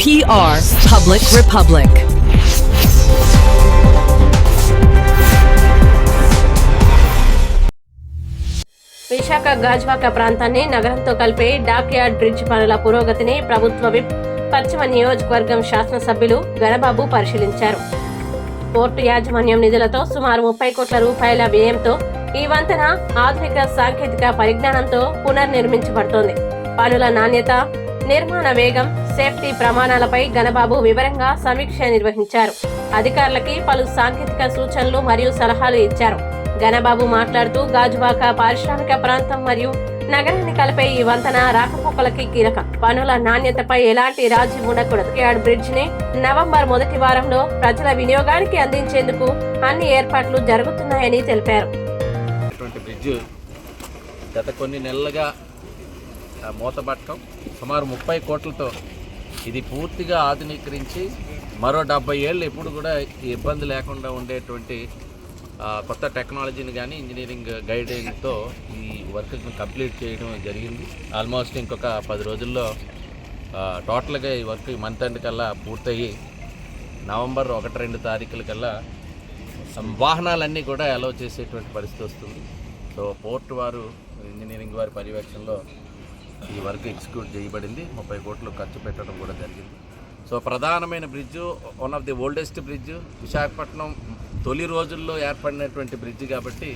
PR Public Republic. Visakha Gajuwaka ప్రాంతాన్ని నగరంతో కలిపే dockyard bridge పనుల పురోగతిని ప్రభుత్వ విప్ పశ్చిమ నియోజకవర్గం శాసనసభ్యులు గణబాబు పరిశీలించారు పోర్టు యాజమాన్యం నిధులతో సుమారు ముప్పై కోట్ల రూపాయల వ్యయంతో ఈ వంతెన ఆధునిక సాంకేతిక పరిజ్ఞానంతో పునర్నిర్మించబడుతోంది పనుల నాణ్యత నిర్మాణ వేగం సేఫ్టీ ప్రమాణాలపై గణబాబు వివరంగా సమీక్ష నిర్వహించారు. అధికారులకి పలు సాంకేతిక సూచనలు మరియు సలహాలు ఇచ్చారు. గణబాబు మాట్లాడుతూ గాజువాక పారిశ్రామిక ప్రాంతం మరియు నగరాన్ని కలిపే ఈ వంతెన రాకపోకలకి కీలకం. పనుల నాణ్యతపై ఎలాంటి రాజీ ఉండకూడదు. యాడ్ బ్రిడ్జ్ని నవంబర్ మొదటి వారంలో ప్రజల వినియోగానికి అందించేందుకు అన్ని ఏర్పాట్లు జరుగుతున్నాయని తెలిపారు. గత కొన్ని నెలలుగా మూతబట్టం సుమారు ముప్పై కోట్లతో ఇది పూర్తిగా ఆధునీకరించి మరో డెబ్బై ఏళ్ళు ఎప్పుడు కూడా ఇబ్బంది లేకుండా ఉండేటువంటి కొత్త టెక్నాలజీని కానీ ఇంజనీరింగ్ గైడింగ్తో ఈ వర్క్ని కంప్లీట్ చేయడం జరిగింది. ఆల్మోస్ట్ ఇంకొక పది రోజుల్లో టోటల్గా ఈ వర్క్ మంత్ ఎండ్ కల్లా పూర్తయ్యి నవంబర్ ఒకటి రెండు తారీఖుల కల్లా వాహనాలన్నీ కూడా అలౌ చేసేటువంటి పరిస్థితి వస్తుంది. సో పోర్ట్ వారు ఇంజనీరింగ్ వారి పర్యవేక్షణలో ఈ వర్క్ ఎగ్జిక్యూట్ చేయబడింది. ముప్పై కోట్లు ఖర్చు పెట్టడం కూడా జరిగింది. సో ప్రధానమైన bridge one of the oldest bridge Visakhapatnam తొలి రోజుల్లో ఏర్పడినటువంటి బ్రిడ్జ్ కాబట్టి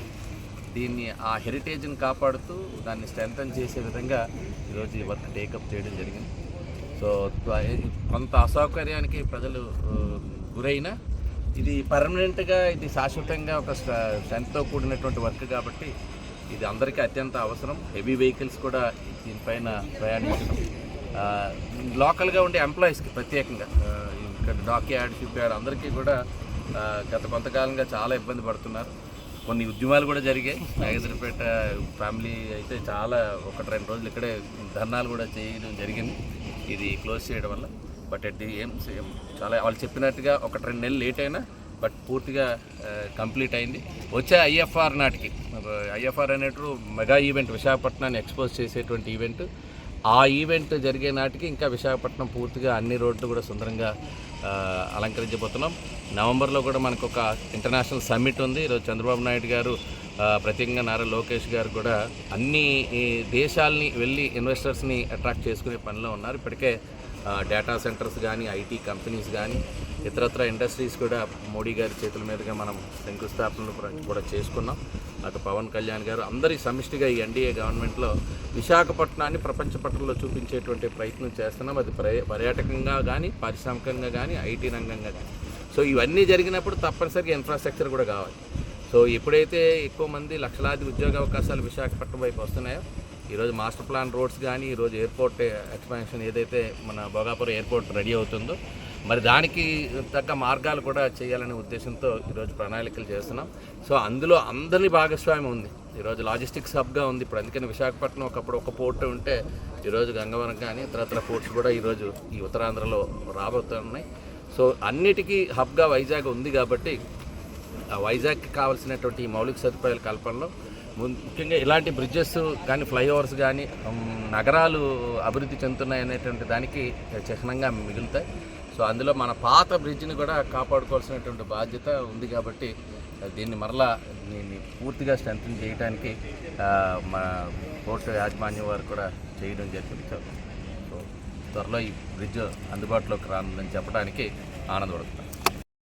దీన్ని ఆ హెరిటేజ్ని కాపాడుతూ దాన్ని స్ట్రెంగ్తన్ చేసే విధంగా ఈరోజు ఈ వర్క్ టేకప్ చేయడం జరిగింది. సో కొంత అసౌకర్యానికి ప్రజలు గురైనా గురైన ఇది పర్మనెంట్గా ఇది శాశ్వతంగా ఒక స్ట్రెంత్తో కూడినటువంటి వర్క్ కాబట్టి ఇది అందరికీ అత్యంత అవసరం. హెవీ వెహికల్స్ కూడా దీనిపైన ప్రయాణించడం. లోకల్గా ఉండే ఎంప్లాయీస్కి ప్రత్యేకంగా ఇక్కడ డాక్ యార్డ్ షిప్ యార్డ్ అందరికీ కూడా గత కొంతకాలంగా చాలా ఇబ్బంది పడుతున్నారు. కొన్ని ఉద్యమాలు కూడా జరిగాయి. నాగేశ్వరపేట ఫ్యామిలీ అయితే చాలా ఒకటి రెండు రోజులు ఇక్కడే ధర్నాలు కూడా చేయడం జరిగింది. ఇది క్లోజ్ చేయడం వల్ల. బట్ అట్ ది ఏం చాలా వాళ్ళు చెప్పినట్టుగా ఒకటి రెండు నెలలు లేట్ అయినా బట్ పూర్తిగా కంప్లీట్ అయింది. వచ్చే ఐఎఫ్ఆర్ నాటికి ఐఎఫ్ఆర్ అనేటు మెగా ఈవెంట్ విశాఖపట్నాన్ని ఎక్స్పోజ్ చేసేటువంటి ఈవెంట్. ఆ ఈవెంట్ జరిగే నాటికి ఇంకా విశాఖపట్నం పూర్తిగా అన్ని రోడ్లు కూడా సుందరంగా అలంకరించబోతున్నాం. నవంబర్లో కూడా మనకు ఒక ఇంటర్నేషనల్ సమ్మిట్ ఉంది. ఈరోజు చంద్రబాబు నాయుడు గారు ప్రత్యేకంగా నారా లోకేష్ గారు కూడా అన్ని దేశాల్ని దేశాలని వెళ్ళి ఇన్వెస్టర్స్ని అట్రాక్ట్ చేసుకునే పనిలో ఉన్నారు. ఇప్పటికే డేటా సెంటర్స్ కానీ ఐటీ కంపెనీస్ కానీ ఇతరత్ర ఇండస్ట్రీస్ కూడా మోడీ గారి చేతుల మీదుగా మనం శంకుస్థాపనలు కూడా- చేసుకున్నాం. అటు పవన్ కళ్యాణ్ గారు అందరి సమిష్టిగా ఈ ఎన్డీఏ గవర్నమెంట్లో విశాఖపట్నాన్ని ప్రపంచ పట్టణంలో చూపించేటువంటి ప్రయత్నం చేస్తున్నాం. అది పర్యాటకంగా కానీ పారిశ్రామికంగా కానీ ఐటీ రంగంగా కానీ సో ఇవన్నీ జరిగినప్పుడు తప్పనిసరిగా ఇన్ఫ్రాస్ట్రక్చర్ కూడా కావాలి. సో ఎప్పుడైతే ఎక్కువ మంది లక్షలాది ఉద్యోగ అవకాశాలు విశాఖపట్నం వైపు వస్తున్నాయో ఈరోజు మాస్టర్ ప్లాన్ రోడ్స్ కానీ ఈరోజు ఎయిర్పోర్ట్ ఎక్స్పాన్షన్ ఏదైతే మన భోగాపురం ఎయిర్పోర్ట్ రెడీ అవుతుందో మరి దానికి తగ్గ మార్గాలు కూడా చేయాలనే ఉద్దేశంతో ఈరోజు ప్రణాళికలు చేస్తున్నాం. సో అందులో అందరి భాగస్వామ్యం ఉంది. ఈరోజు లాజిస్టిక్స్ హబ్గా ఉంది. ఇప్పుడు అందుకని విశాఖపట్నం ఒకప్పుడు ఒక పోర్ట్ ఉంటే ఈరోజు గంగవరం కానీ ఇతరత్ర పోర్ట్స్ కూడా ఈరోజు ఈ ఉత్తరాంధ్రలో రాబోతున్నాయి. సో అన్నిటికీ హబ్గా వైజాగ్ ఉంది కాబట్టి ఆ వైజాగ్కి కావాల్సినటువంటి ఈ మౌలిక సదుపాయాల కల్పనలో ముఖ్యంగా ఇలాంటి బ్రిడ్జెస్ కానీ ఫ్లైఓవర్స్ కానీ నగరాలు అభివృద్ధి చెందుతున్నాయి అనేటువంటి దానికి చిహ్నంగా మిగులుతాయి. సో అందులో మన పాత బ్రిడ్జ్ని కూడా కాపాడుకోవాల్సినటువంటి బాధ్యత ఉంది కాబట్టి దీన్ని మరలా దీన్ని పూర్తిగా స్ట్రెంగ్ చేయడానికి మన మా యాజమాన్యం వారు కూడా చేయడం జరిగింది. సో త్వరలో ఈ బ్రిడ్జ్ అందుబాటులోకి రానుందని చెప్పడానికి ఆనందపడుతున్నాను